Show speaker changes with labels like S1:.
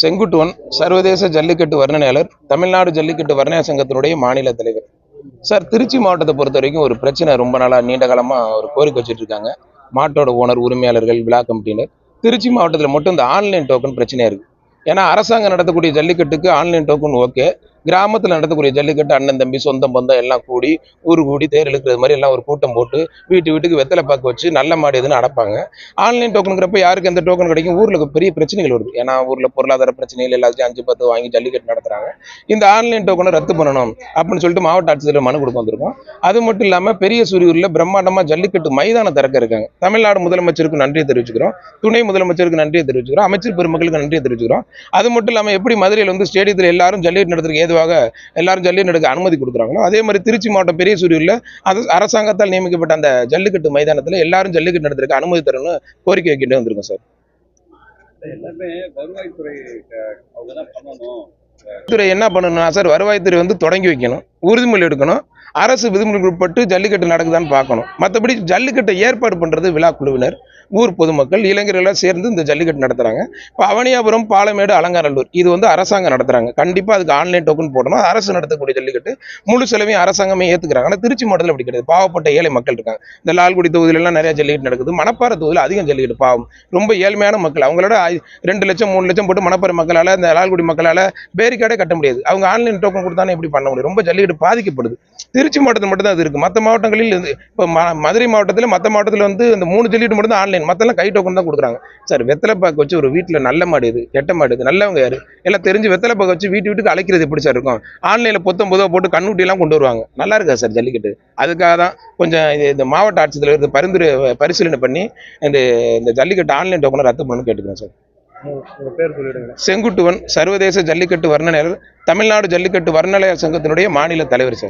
S1: செங்குட்டுவன் சர்வதேச ஜல்லிக்கட்டு வர்ணனையாளர் தமிழ்நாடு ஜல்லிக்கட்டு வர்ணய சங்கத்தினுடைய மாநில தலைவர். சார் திருச்சி மாவட்டத்தை பொறுத்த வரைக்கும் ஒரு பிரச்சனை ரொம்ப நாளாக நீண்ட காலமாக ஒரு கோரிக்கை வச்சுட்டு இருக்காங்க. மாட்டோட ஓனர் உரிமையாளர்கள் விழா கமிட்டியினர். திருச்சி மாவட்டத்தில் மட்டும் இந்த ஆன்லைன் டோக்கன் பிரச்சனையாக இருக்குது ஏன்னா அரசாங்கம் நடத்தக்கூடிய ஜல்லிக்கட்டுக்கு ஆன்லைன் டோக்கன் ஓகே. கிராமத்தில் நடத்தக்கூடிய ஜல்லிக்கட்டு அண்ணன் தம்பி சொந்தம் பந்தம் எல்லாம் கூடி ஊர் கூடி தேர் இழுக்கிறது மாதிரி எல்லாம் ஒரு கூட்டம் போட்டு வீட்டு வீட்டுக்கு வெத்தலை பாக்கு வச்சு நல்ல மாடு எதுன்னு அடைப்பாங்க. ஆன்லைன் டோக்கனுங்கிறப்ப யாருக்கு எந்த டோக்கன் கிடைக்கும்? ஊரில் பெரிய பிரச்சனைகள் வருது. ஏன்னா ஊரில் பொருளாதார பிரச்சனைகள் எல்லாத்தையும் அஞ்சு பத்து வாங்கி ஜல்லிக்கட்டு நடத்துறாங்க. இந்த ஆன்லைன் டோக்கனை ரத்து பண்ணணும் அப்படின்னு சொல்லிட்டு மாவட்ட ஆட்சியர் மனு கொடுக்க வந்திருக்கோம். அது மட்டும் இல்லாமல் பெரிய சூரியூரில் பிரம்மாண்டமாக ஜல்லிக்கட்டு மைதானம் திறக்க இருக்காங்க. தமிழ்நாடு முதலமைச்சருக்கு நன்றியை தெரிவிச்சுக்கிறோம். துணை முதலமைச்சருக்கு நன்றியை தெரிவிச்சுக்கிறோம். அமைச்சர் பெருமக்களுக்கு நன்றியை தெரிவிச்சுக்கிறோம். அது மட்டும் இல்லாமல் எப்படி மதுரையில் வந்து ஸ்டேடியத்தில் எல்லாரும் ஜல்லிக்கட்டு நடத்துறதுக்கு ஏதுவாக எல்லாரும் ஜல்லிக்கட்டு நடக்க அனுமதி கொடுக்குறாங்களோ அதே மாதிரி திருச்சி மாவட்டம் பெரிய சூரியூரில் அது அரசாங்கத்தால் நியமிக்கப்பட்ட அந்த ஜல்லிக்கட்டு மைதானத்தில் எல்லாரும் ஜல்லிக்கட்டு நடத்துறதுக்கு அனுமதி தரணும்னு கோரிக்கை வைக்கிட்டு வந்திருக்கோம் சார்.
S2: எல்லாமே வருவாய்த்துறை அஹ், அவங்க தான் பண்ணணும்.
S1: துறை என்ன பண்ணணும்னா சார் வருவாய்த்துறை வந்து தொடங்கி வைக்கணும் உறுதிமொழி எடுக்கணும். அரசு விதிமுறைக்கு உட்பட்டு ஜல்லிக்கட்டு நடக்குதான்னு பார்க்கணும். மற்றபடி ஜல்லிக்கட்டை ஏற்பாடு பண்ணுறது விழா குழுவினர் ஊர் பொதுமக்கள் இளைஞர்கள்லாம் சேர்ந்து இந்த ஜல்லிக்கட்டு நடத்துகிறாங்க இப்போ அவனியாபுரம் பாலமேடு அலங்காநல்லூர் இது வந்து அரசாங்கம் நடத்துகிறாங்க கண்டிப்பாக அதுக்கு ஆன்லைன் டோக்கன் போடணும். அரசு நடத்தக்கூடிய ஜல்லிக்கட்டு. முழு செலவையும் அரசாங்கமே ஏற்றுக்கிறாங்க ஆனால் திருச்சி மாவட்டத்தில் அப்படி கிடையாது. பாவப்பட்ட ஏழை மக்கள் இருக்காங்க. இந்த லால்குடி தொகுதியிலலாம் நிறைய ஜல்லிக்கட்டு நடக்குது. மணப்பாறை தொகுதியில் அதிகம் ஜல்லிக்கட்டு பாவம். ரொம்ப ஏழ்மையான மக்கள். அவங்களோட ரெண்டு லட்சம் மூணு லட்சம் போட்டு மணப்பாறை மக்களால் இந்த லால்குடி மக்களால் பேரிக்கார்டே கட்ட முடியாது. அவங்க ஆன்லைன் டோக்கன் கொடுத்தானே எப்படி பண்ண முடியும்? ரொம்ப ஜல்லிக்கட்டு பாதிக்கப்படுது. திருச்சி மாவட்டத்தில் மட்டும் தான் அது இருக்குது மற்ற மாவட்டங்களில் இது இப்போ ம- மதுரை மாவட்டத்தில் மற்ற மாவட்டத்தில் வந்து இந்த மூணு ஜல்லிக்கட்டு மட்டும் தான் ஆன்லைன் மற்றெல்லாம் கை டோக்கன் தான் கொடுக்குறாங்க. சார் வெத்தலை பாக்கு வச்சு ஒரு வீட்டில் நல்ல மாடு இது கெட்ட மாடு இது நல்லவங்க யாரு? எல்லாம் தெரிஞ்சு வெத்தலை பாக்கு வச்சு வீட்டு வீட்டுக்கு அழைக்கிறது எப்படி சார் இருக்கும்? ஆன்லைனில் பொத்தம் பொதுவாக போட்டு கண்ணுட்டி எல்லாம் கொண்டு வருவாங்க. நல்லா இருக்கா சார் ஜல்லிக்கட்டு? அதுக்காக தான் கொஞ்சம் இது இந்த மாவட்ட ஆட்சியர் இது பரிந்துரை பரிசீலனை பண்ணி இந்த இந்த ஜல்லிக்கட்டு ஆன்லைன் டோக்கனை ரத்து பண்ணணும்னு கேட்டுக்கிறேன் சார். செங்குட்டுவன் சர்வதேச ஜல்லிக்கட்டு வர்ணனையாளர் தமிழ்நாடு ஜல்லிக்கட்டு வர்ணனையாளர் சங்கத்தினுடைய மாநில தலைவர் சார்.